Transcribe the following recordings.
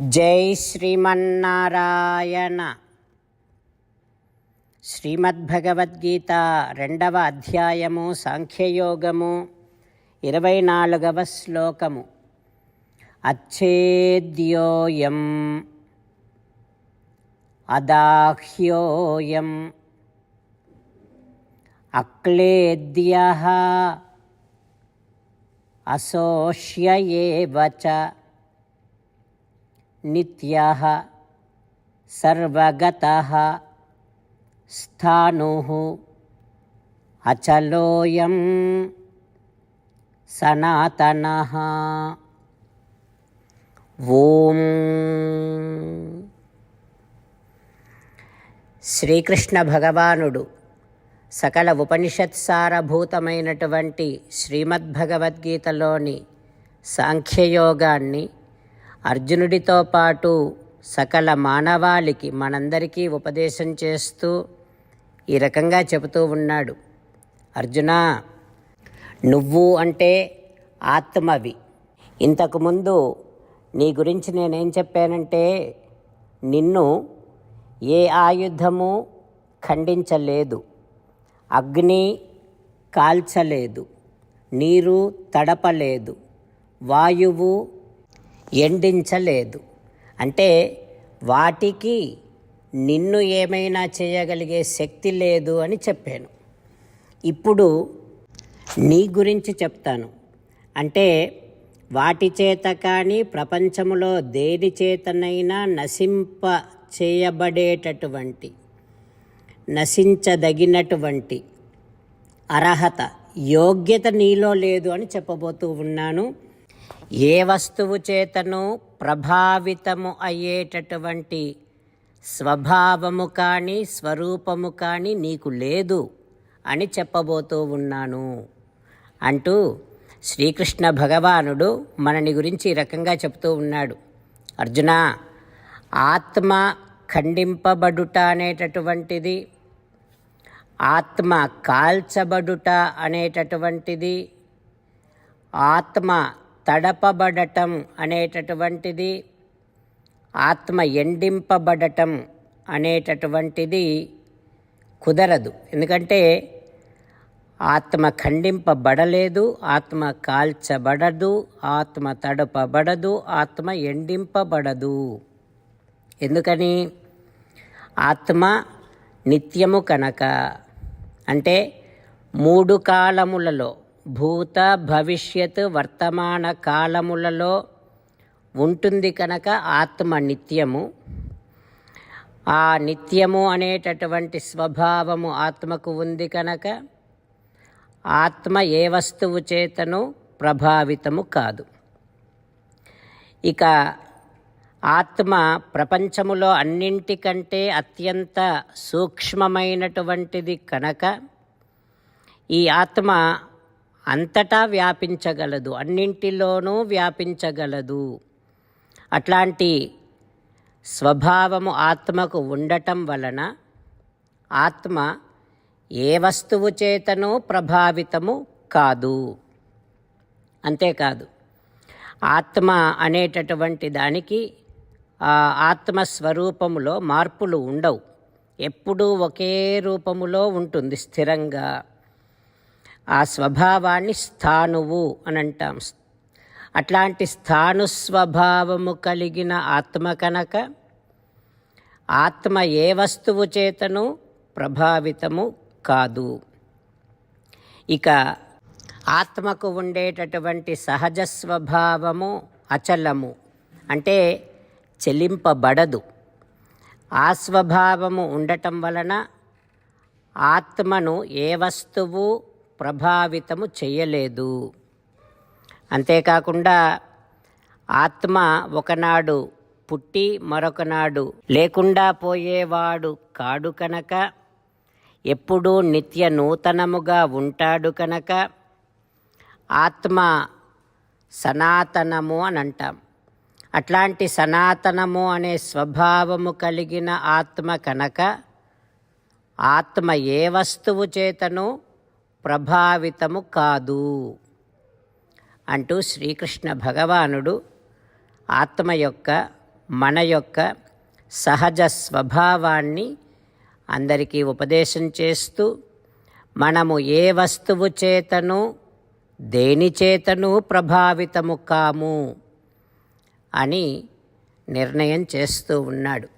జై శ్రీమన్నారాయణ. శ్రీమద్భగవద్గీత రెండవ అధ్యాయము సాంఖ్యయోగము ఇరవై నాలుగవ శ్లోకము. అచ్ఛేద్యోయం అదాహ్యోయం అక్లేద్య అశోష్యేవచ నిత్యः సర్వగతः స్థాణుः అచలోయం సనాతన. ఓం. శ్రీకృష్ణ భగవానుడు సకల ఉపనిషత్సారభూతమైనటువంటి శ్రీమద్భగవద్గీతలోని సాంఖ్యయోగాన్ని అర్జునుడితో పాటు సకల మానవాళికి మనందరికీ ఉపదేశం చేస్తూ ఈ రకంగా చెబుతూ ఉన్నాడు. అర్జున నువ్వు అంటే ఆత్మవి. ఇంతకుముందు నీ గురించి నేనేం చెప్పానంటే నిన్ను ఏ ఆయుధము ఖండించలేదు అగ్ని కాల్చలేదు నీరు తడపలేదు వాయువు ఎండించలేదు. అంటే వాటికి నిన్ను ఏమైనా చేయగలిగే శక్తి లేదు అని చెప్పాను. ఇప్పుడు నీ గురించి చెప్తాను. అంటే వాటి చేత కానీ ప్రపంచంలో దేని చేతనైనా నశింప చేయబడేటటువంటి నశించదగినటువంటి అర్హత యోగ్యత నీలో లేదు అని చెప్పబోతూ ఉన్నాను. ఏ వస్తువు చేతను ప్రభావితము అయ్యేటటువంటి స్వభావము కానీ స్వరూపము కానీ నీకు లేదు అని చెప్పబోతూ ఉన్నాను. అంటూ శ్రీకృష్ణ భగవానుడు మనని గురించి ఈ రకంగా చెప్తూ ఉన్నాడు. అర్జున ఆత్మ ఖండింపబడుట అనేటటువంటిది ఆత్మ కాల్చబడుట అనేటటువంటిది ఆత్మ తడపబడటం అనేటటువంటిది ఆత్మ ఎండింపబడటం అనేటటువంటిది కుదరదు. ఎందుకంటే ఆత్మ ఖండింపబడలేదు ఆత్మ కాల్చబడదు ఆత్మ తడపబడదు ఆత్మ ఎండింపబడదు. ఎందుకని? ఆత్మ నిత్యము కనుక. అంటే మూడు కాలములలో భూత భవిష్యత్ వర్తమాన కాలములలో ఉంటుంది కనుక ఆత్మ నిత్యము. ఆ నిత్యము అనేటటువంటి స్వభావము ఆత్మకు ఉంది కనుక ఆత్మ ఏ వస్తువు చేతను ప్రభావితము కాదు. ఇక ఆత్మ ప్రపంచములో అన్నింటికంటే అత్యంత సూక్ష్మమైనటువంటిది కనుక ఈ ఆత్మ అంతటా వ్యాపించగలదు అన్నింటిలోనూ వ్యాపించగలదు. అట్లాంటి స్వభావము ఆత్మకు ఉండటం వలన ఆత్మ ఏ వస్తువు చేతనూ ప్రభావితము కాదు. అంతేకాదు ఆత్మ అనేటటువంటి దానికి ఆత్మస్వరూపములో మార్పులు ఉండవు. ఎప్పుడూ ఒకే రూపములో ఉంటుంది స్థిరంగా. ఆ స్వభావాన్ని స్థానువు అని అంటాం అట్లాంటి స్థాను స్వభావము కలిగిన ఆత్మ కనుక ఆత్మ ఏ వస్తువు చేతను ప్రభావితము కాదు. ఇక ఆత్మకు ఉండేటటువంటి సహజ స్వభావము అచలము అంటే చెలింపబడదు. ఆ స్వభావము ఉండటం వలన ఆత్మను ఏ వస్తువు ప్రభావితము చేయలేదు. అంతేకాకుండా ఆత్మ ఒకనాడు పుట్టి మరొకనాడు లేకుండా పోయేవాడు కాడు కనుక ఎప్పుడూ నిత్య నూతనముగా ఉంటాడు కనుక ఆత్మ సనాతనము అని అంటాం అట్లాంటి సనాతనము అనే స్వభావము కలిగిన ఆత్మ కనుక ఆత్మ ఏ వస్తువు చేతను ప్రభావితము కాదు అంటూ శ్రీకృష్ణ భగవానుడు ఆత్మ యొక్క మన యొక్క సహజ స్వభావాన్ని అందరికీ ఉపదేశం చేస్తూ మనము ఏ వస్తువు చేతను దేని చేతను ప్రభావితము కాము అని నిర్ణయం చేస్తూ ఉన్నాడు.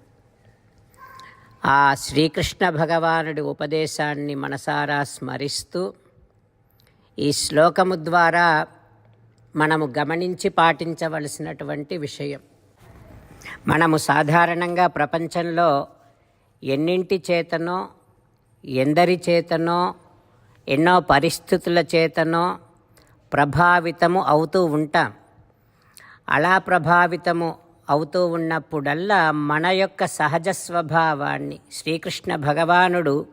ఆ శ్రీకృష్ణ భగవానుడి ఉపదేశాన్ని మనసారా స్మరిస్తూ ఈ శ్లోకము ద్వారా మనము గమనించి పాటించవలసినటువంటి విషయం. మనము సాధారణంగా ప్రపంచంలో ఎన్నింటి చేతనో ఎందరి చేతనో ఎన్నో పరిస్థితుల చేతనో ప్రభావితము అవుతూ ఉంటాం. అలా ప్రభావితము అవుతూ ఉన్నప్పుడల్లా మన యొక్క సహజ స్వభావాన్ని శ్రీకృష్ణ భగవానుడు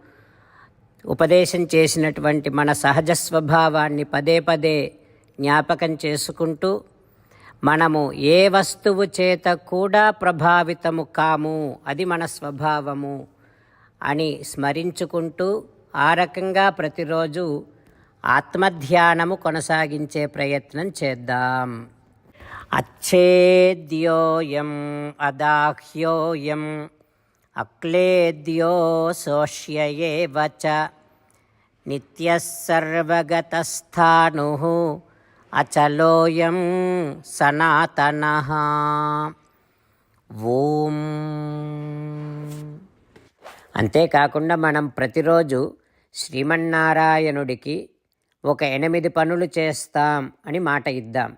ఉపదేశం చేసినటువంటి మన సహజ స్వభావాన్ని పదే పదే జ్ఞాపకం చేసుకుంటూ మనము ఏ వస్తువు చేత కూడా ప్రభావితము కాము అది మన స్వభావము అని స్మరించుకుంటూ ఆ రకంగా ప్రతిరోజు ఆత్మధ్యానము కొనసాగించే ప్రయత్నం చేద్దాం. అచ్చేద్యోయం అదాహ్యోయం అక్లేద్యో శోష్యయేవ చ. నిత్యసర్వగతస్థాను అచలోయం సనాతన. ఓం. అంతేకాకుండా మనం ప్రతిరోజు శ్రీమన్నారాయణుడికి ఒక ఎనిమిది పనులు చేస్తాం అని మాట ఇద్దాం.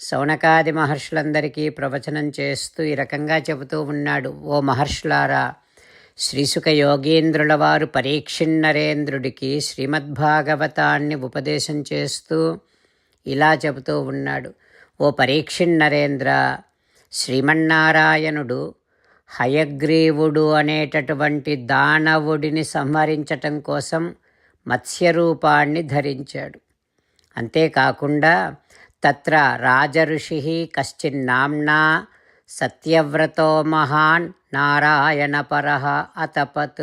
శౌనకాది మహర్షులందరికీ ప్రవచనం చేస్తూ ఈ రకంగా చెబుతూ ఉన్నాడు. ఓ మహర్షులారా శ్రీసుక యోగీంద్రుల వారు పరీక్షిన్నరేంద్రుడికి శ్రీమద్భాగవతాన్ని ఉపదేశం చేస్తూ ఇలా చెబుతూ ఉన్నాడు. ఓ పరీక్షిన్నరేంద్ర శ్రీమన్నారాయణుడు హయగ్రీవుడు అనేటటువంటి దానవుడిని సంహరించటం కోసం మత్స్యరూపాన్ని ధరించాడు. అంతేకాకుండా తత్ర రాజఋషి కశ్చిన్నాంనా సత్యవ్రతో మహాన్ నారాయణపర అతపత్.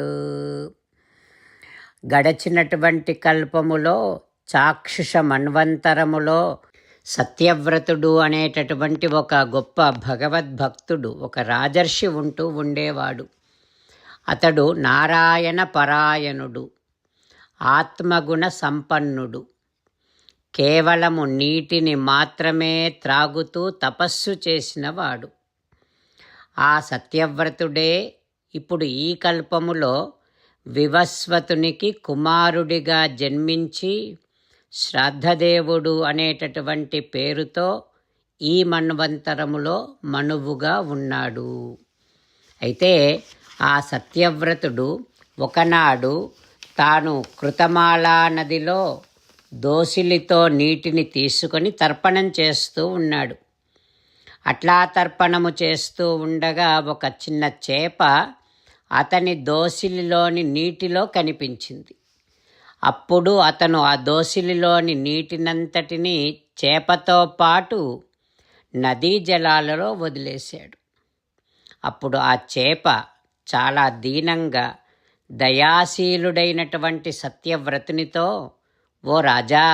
గడచినటువంటి కల్పములో చాక్షుష మన్వంతరములో సత్యవ్రతుడు అనేటటువంటి ఒక గొప్ప భగవద్భక్తుడు ఒక రాజర్షి ఉంటూ ఉండేవాడు. అతడు నారాయణ పరాయణుడు ఆత్మగుణ సంపన్నుడు. కేవలము నీటిని మాత్రమే త్రాగుతూ తపస్సు చేసినవాడు ఆ సత్యవ్రతుడే ఇప్పుడు ఈ కల్పములో వివస్వతునికి కుమారుడిగా జన్మించి శ్రాద్ధదేవుడు అనేటటువంటి పేరుతో ఈ మన్వంతరములో మనువుగా ఉన్నాడు. అయితే ఆ సత్యవ్రతుడు ఒకనాడు తాను కృతమాలా నదిలో దోసిలితో నీటిని తీసుకొని తర్పణం చేస్తూ ఉన్నాడు. అట్లా తర్పణము చేస్తూ ఉండగా ఒక చిన్న చేప అతని దోసిలిలోని నీటిలో కనిపించింది. అప్పుడు అతను ఆ దోసిలిలోని నీటినంతటిని చేపతో పాటు నదీ జలాలలో వదిలేశాడు. అప్పుడు ఆ చేప చాలా దీనంగా దయాశీలుడైనటువంటి సత్యవ్రతునితో ఓ రాజా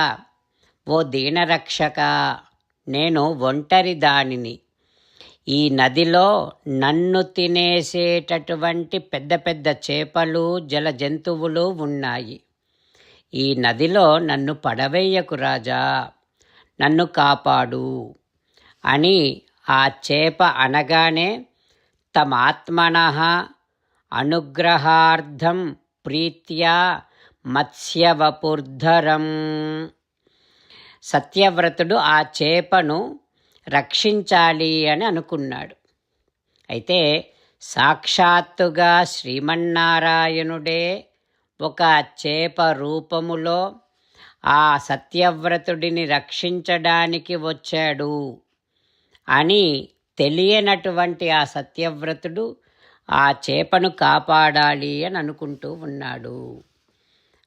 ఓ దీనరక్షక నేను ఒంటరి దానిని. ఈ నదిలో నన్ను తినేసేటటువంటి పెద్ద పెద్ద చేపలు జల జంతువులు ఉన్నాయి. ఈ నదిలో నన్ను పడవేయకు రాజా నన్ను కాపాడు అని ఆ చేప అనగానే తమాత్మన అనుగ్రహార్థం ప్రీత్యా మత్స్యవపుర్ధరం. సత్యవ్రతుడు ఆ చేపను రక్షించాలి అని అనుకున్నాడు. అయితే సాక్షాత్తుగా శ్రీమన్నారాయణుడే ఒక చేప రూపములో ఆ సత్యవ్రతుడిని రక్షించడానికి వచ్చాడు అని తెలియనటువంటి ఆ సత్యవ్రతుడు ఆ చేపను కాపాడాలి అని అనుకుంటూ ఉన్నాడు.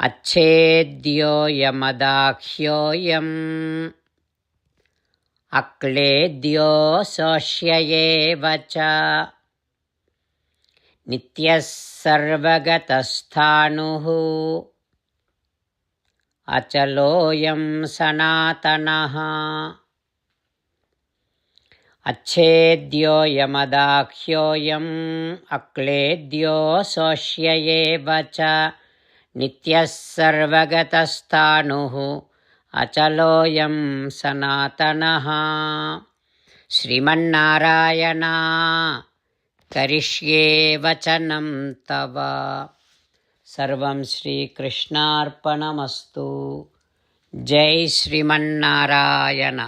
अच्छेद्योयमदाह्योऽयम् अक्लेद्योऽसोष्यये व च। नित्यः सर्वगतस्थाणुः अचलोऽयं सनातनः। अच्छेद्यो यमदाह्योऽयम् अक्लेद्योऽसोष्यये च। नित्यः सर्वगतस्थाणुः अचलोऽयं सनातनः श्रीमन्नारायणा करिष्ये वचनं तव सर्वं श्रीकृष्णार्पणमस्तु जय श्रीमन्नारायण